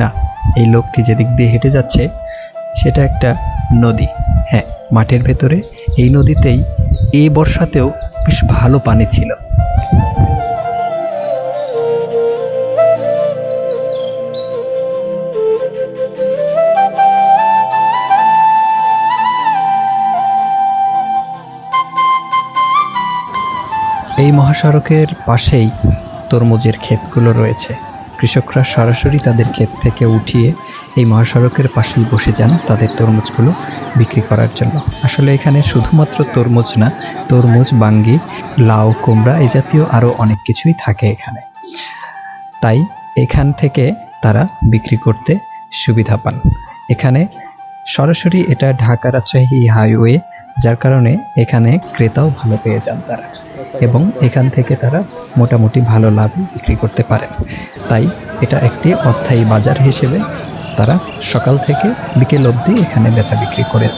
না, এই লোকটি যেদিক দিয়ে হেঁটে যাচ্ছে, সেটা একটা নদী। হ্যাঁ মাঠের ভেতরে এই নদীতেই এই বর্ষাতেও বেশ ভালো পানি ছিল। এই মহাসড়কের পাশেই তরমুজের ক্ষেতগুলো রয়েছে। কৃষকরা সরাসরি তাদের ক্ষেত থেকে উঠিয়ে এই মহাসড়কের পাশেই বসে যান তাদের তরমুজগুলো বিক্রি করার জন্য। আসলে এখানে শুধুমাত্র তরমুজ না, তরমুজ, বাঙ্গি, লাউ, কুমড়া এই জাতীয় আরও অনেক কিছুই থাকে এখানে। তাই এখান থেকে তারা বিক্রি করতে সুবিধা পান। এখানে সরাসরি এটা ঢাকা রাজশাহী হাইওয়ে, যার কারণে এখানে ক্রেতাও ভালো পেয়ে যান তারা। এবং এখান থেকে তারা মোটামুটি ভালো লাভ বিক্রি করতে পারেন। তাই এটা একটি অস্থায়ী বাজার হিসেবে তারা সকাল থেকে বিকেল অবধি এখানে বেচা বিক্রি করে।